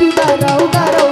Udarao, udarao